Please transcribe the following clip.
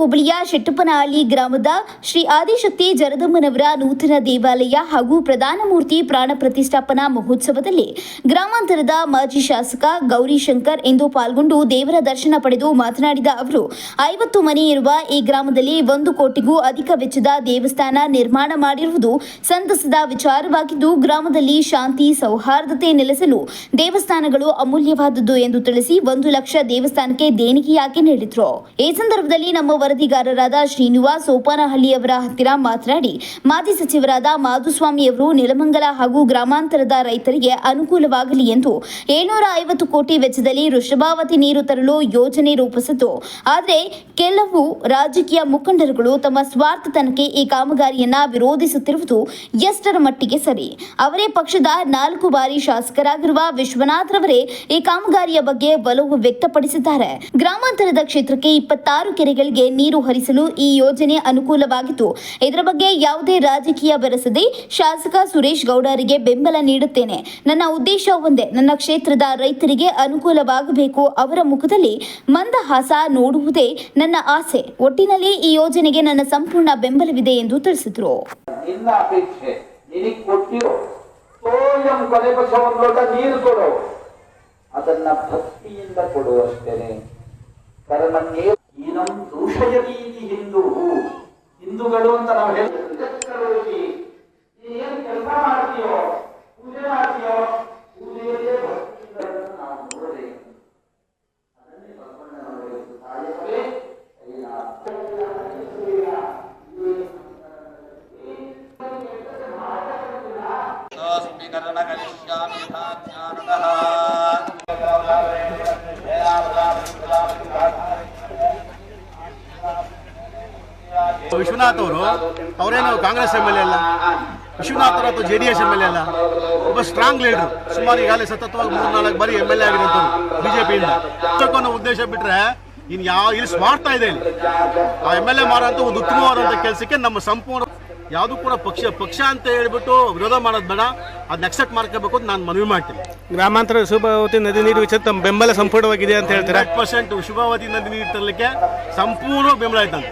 ಹೋಬಳಿಯ ಶೆಟ್ಟಪ್ಪನಹಳ್ಳಿ ಗ್ರಾಮದ ಶ್ರೀ ಆದಿಶಕ್ತಿ ಜರದಮ್ಮನವರ ನೂತನ ದೇವಾಲಯ ಹಾಗೂ ಪ್ರಧಾನ ಮೂರ್ತಿ ಪ್ರಾಣ ಪ್ರತಿಷ್ಠಾಪನಾ ಮಹೋತ್ಸವದಲ್ಲಿ ಗ್ರಾಮಾಂತರದ ಮಾಜಿ ಶಾಸಕ ಗೌರಿಶಂಕರ್ ಎಂದು ಪಾಲ್ಗೊಂಡು ದೇವರ ದರ್ಶನ ಪಡೆದು ಮಾತನಾಡಿದ ಅವರು, ಐವತ್ತು ಮನೆ ಇರುವ ಈ ಗ್ರಾಮದಲ್ಲಿ ಒಂದು ಕೋಟಿಗೂ ಅಧಿಕ ವೆಚ್ಚದ ದೇವಸ್ಥಾನ ನಿರ್ಮಾಣ ಮಾಡಿರುವುದು ಸಂತಸದ ವಿಚಾರವಾಗಿದ್ದು, ಗ್ರಾಮದಲ್ಲಿ ಶಾಂತಿ, ಸೌಹಾರ್ದತೆ ನೆಲೆಸಲು ದೇವಸ್ಥಾನಗಳು ಅಮೂಲ್ಯವಾದದ್ದು ಎಂದು ತಿಳಿಸಿ ಒಂದು ಲಕ್ಷ ದೇವಸ್ಥಾನಕ್ಕೆ ದೇಣಿಗೆಯಾಗಿ ನೀಡಿದ್ರು. ಈ ಸಂದರ್ಭದಲ್ಲಿ ನಮ್ಮ ವರದಿಗಾರರಾದ ಶ್ರೀನಿವಾಸ್ ಸೋಪಾನಹಳ್ಳಿಯವರ ಹತ್ತಿರ ಮಾತನಾಡಿ, ಮಾಜಿ ಸಚಿವರಾದ ಮಾಧುಸ್ವಾಮಿಯವರು ನೆಲಮಂಗಲ ಹಾಗೂ ಗ್ರಾಮಾಂತರದ ರೈತರಿಗೆ ಅನುಕೂಲವಾಗಲಿ ಎಂದು ಏಳ್ನೂರ ಐವತ್ತು ಕೋಟಿ ವೆಚ್ಚದಲ್ಲಿ ವೃಷಭಾವತಿ ನೀರು ತರಲು ಯೋಜನೆ ರೂಪಿಸಿತು. ಆದರೆ ಕೆಲವು ರಾಜಕೀಯ ಮುಖಂಡರುಗಳು ತಮ್ಮ ಸ್ವಾರ್ಥತನಕ್ಕೆ ಈ ಕಾಮಗಾರಿಯನ್ನ ವಿರೋಧಿಸುತ್ತಿರುವುದು ಎಷ್ಟರ ಮಟ್ಟಿಗೆ ಸರಿ. ಅವರೇ ಪಕ್ಷದ ನಾಲ್ಕು ಬಾರಿ ಶಾಸಕರಾಗಿರುವ ವಿಶ್ವನಾಥ್ ರವರೇ ಈ ಕಾಮಗಾರಿಯ ಬಗ್ಗೆ ಒಲವು ವ್ಯಕ್ತಪಡಿಸಿದ್ದಾರೆ. ಗ್ರಾಮಾಂತರದ ಕ್ಷೇತ್ರಕ್ಕೆ ಇಪ್ಪತ್ತಾರು ಕೆರೆಗಳಿಗೆ ನೀರು ಹರಿಸಲು ಈ ಯೋಜನೆ ಅನುಕೂಲವಾಗಿತ್ತು. ಇದರ ಬಗ್ಗೆ ಯಾವುದೇ ರಾಜಕೀಯ ಬೆರೆಸದೆ ಶಾಸಕ ಸುರೇಶ್ ಗೌಡರಿಗೆ ಬೆಂಬಲ ನೀಡುತ್ತೇನೆ. ನನ್ನ ಉದ್ದೇಶ ಒಂದೇ, ನನ್ನ ಕ್ಷೇತ್ರದ ರೈತರಿಗೆ ಅನುಕೂಲವಾಗಬೇಕು. ಅವರ ಮುಖದಲ್ಲಿ ಮಂದಹಾಸ ನೋಡುವುದೇ ನನ್ನ ಆಸೆ. ಒಟ್ಟಿನಲ್ಲಿ ಈ ಯೋಜನೆಗೆ ನನ್ನ ಸಂಪೂರ್ಣ ಬೆಂಬಲವಿದೆ ಎಂದು ತಿಳಿಸಿದರು. ಅದನ್ನ ಭಕ್ತಿಯಿಂದ ಕೊಡುವಷ್ಟೇನೆ. ಈನಂ ದೂಷಯತೀತಿ ಹಿಂದೂ ಹಿಂದೂಗಳು ಅಂತ ನಾವು ಹೇಳ್ತೀವಿ ಏನ್ ಕೆಲಸ ಮಾಡ್ತೀಯೋ ಪೂಜೆ ಮಾಡ್ತೀಯೋ ಪೂಜೆಯಲ್ಲೇ ಭಕ್ತಿಗಳನ್ನು ನಾವು ನೋಡಬೇಕು ಅದನ್ನೇ ಭಗವಂತ ನೋಡಬೇಕು ತಾಯಿಯವೇ ಸ್ಮೀಕರಣಕರಿಷ್ಯಾಮಿ ಯಥಾ ಜ್ಞಾನತಃ. ವಿಶ್ವನಾಥ್ ಅವರು? ಅವರೇನು ಕಾಂಗ್ರೆಸ್ ಎಂ ಎಲ್ ಎ ಅಲ್ಲ? ವಿಶ್ವನಾಥ್ ಅವರು ಅಥವಾ J D S M L A ಅಲ್ಲ? ಒಬ್ಬ ಸ್ಟ್ರಾಂಗ್ ಲೀಡರ್ ಸುಮಾರು ಈಗಾಗಲೇ ಸತತವಾಗಿ ಮೂರು ನಾಲ್ಕು ಬಾರಿ ಎಂ ಎಲ್ ಎ ಆಗಿರೋದು ಬಿಜೆಪಿಯಿಂದ. ಅನ್ನೋ ಉದ್ದೇಶ ಬಿಟ್ಟರೆ ಇನ್ನು ಯಾವ ಇಲ್ಲಿ ಸ್ವಾರ್ಥ ಇದೆ ಇಲ್ಲಿ. ಆ ಎಂ ಎಲ್ ಎ ಮಾರೋಂಥ ಒಂದು ಉತ್ತಮವಾದಂಥ ಕೆಲಸಕ್ಕೆ ನಮ್ಮ ಸಂಪೂರ್ಣ ಯಾವುದು ಕೂಡ ಪಕ್ಷ ಪಕ್ಷ ಅಂತ ಹೇಳ್ಬಿಟ್ಟು ವಿರೋಧ ಮಾಡೋದು ಬೇಡ. ಅದನ್ನ ಅಕ್ಸೆಪ್ಟ್ ಮಾಡ್ಕೋಬೇಕು ಅಂತ ನಾನು ಮನವಿ ಮಾಡ್ತೀನಿ. ಗ್ರಾಮಾಂತರ ಶುಭಾವತಿ ನದಿ ನೀರು ವಿಚಾರ ತಮ್ಮ ಬೆಂಬಲ ಸಂಪೂರ್ಣವಾಗಿದೆ ಅಂತ ಹೇಳ್ತಾರೆ? ಪರ್ಸೆಂಟ್ ಶುಭಾವತಿ ನದಿ ನೀರು ತರಲಿಕ್ಕೆ ಸಂಪೂರ್ಣ ಬೆಂಬಲ ಇದ್ದಂತೆ.